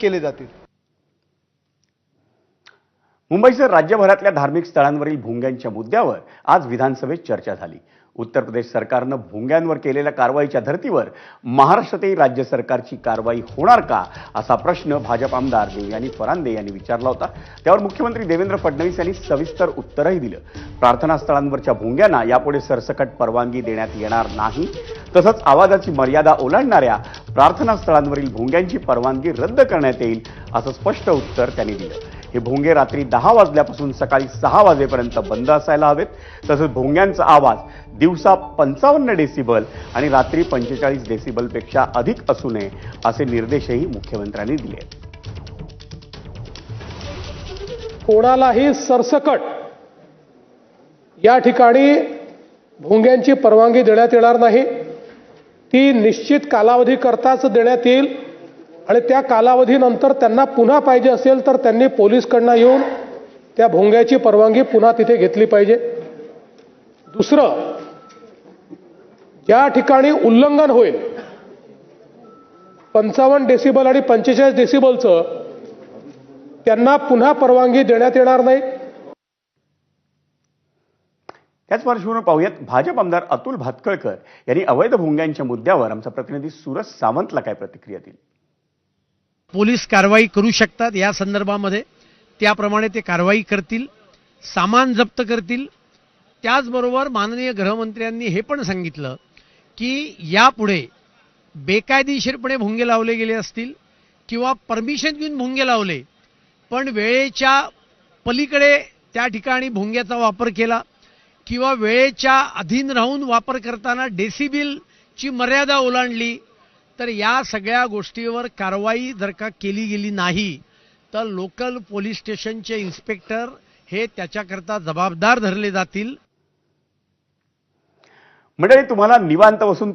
केले जातील. मुंबईसह राज्यभरातल्या धार्मिक स्थळांवरील भोंग्यांच्या मुद्द्यावर आज विधानसभेत चर्चा झाली. उत्तर प्रदेश सरकारनं भोंग्यांवर केलेल्या कारवाईच्या धर्तीवर महाराष्ट्रातही राज्य सरकारची कारवाई होणार का असा प्रश्न भाजप आमदार देवयानी फरांदे यांनी विचारला होता. त्यावर मुख्यमंत्री देवेंद्र फडणवीस यांनी सविस्तर उत्तरही दिलं. प्रार्थनास्थळांवरच्या भोंग्यांना यापुढे सरसकट परवानगी देण्यात येणार नाही. तसंच आवाजाची मर्यादा ओलांडणाऱ्या प्रार्थनास्थळांवरील भोंग्यांची परवानगी रद्द करण्यात येईल असं स्पष्ट उत्तर त्यांनी दिलं. हे भोंगे रात्री दहा वाजल्यापासून सकाळी सहा वाजेपर्यंत बंद असायला हवेत. तसंच भोंग्यांचा आवाज दिवसा पंचावन्न डेसिबल आणि रात्री पंचेचाळीस डेसिबलपेक्षा अधिक असू नये असे निर्देशही मुख्यमंत्र्यांनी दिले. आहेत कोणालाही सरसकट या ठिकाणी भोंग्यांची परवानगी देण्यात येणार नाही. ती निश्चित कालावधीकरताच देण्यात येईल. आणि त्या कालावधीनंतर त्यांना पुन्हा पाहिजे असेल तर त्यांनी पोलीसकडनं येऊन त्या भोंग्याची परवानगी पुन्हा तिथे घेतली पाहिजे. दुसरं ज्या ठिकाणी उल्लंघन होईल पंचावन्न डेसिबल आणि पंचेचाळीस डेसिबलचं त्यांना पुन्हा परवानगी देण्यात येणार नाही. त्याच पार्श्वभूमीवर पाहूयात भाजप आमदार अतुल भातकळकर यांनी अवैध भोंग्यांच्या मुद्द्यावर आमचा प्रतिनिधी सूरज सावंतला काय प्रतिक्रिया दिली? पोलीस कारवाई करू शकतात या संदर्भामध्ये. त्याप्रमाणे ते कारवाई करतील सामान जप्त करतील. त्याचबरोबर माननीय गृहमंत्र्यांनी हे पण सांगितलं की यापुढे बेकायदेशीरपणे भोंगे लावले गेले असतील किंवा परमिशन घेऊन भोंगे लावले पण वेळेच्या पलीकडे त्या ठिकाणी भोंग्याचा वापर केला किंवा वेळेच्या अधीन राहून वापर करताना डेसिबिलची मर्यादा ओलांडली तर या सगळ्या गोष्टीवर कारवाई जर का केली गेली नाही तर लोकल पोलीस स्टेशनचे इन्स्पेक्टर हे त्याच्याकरता जबाबदार धरले जातील. मंडळी तुम्हाला निवांत बसून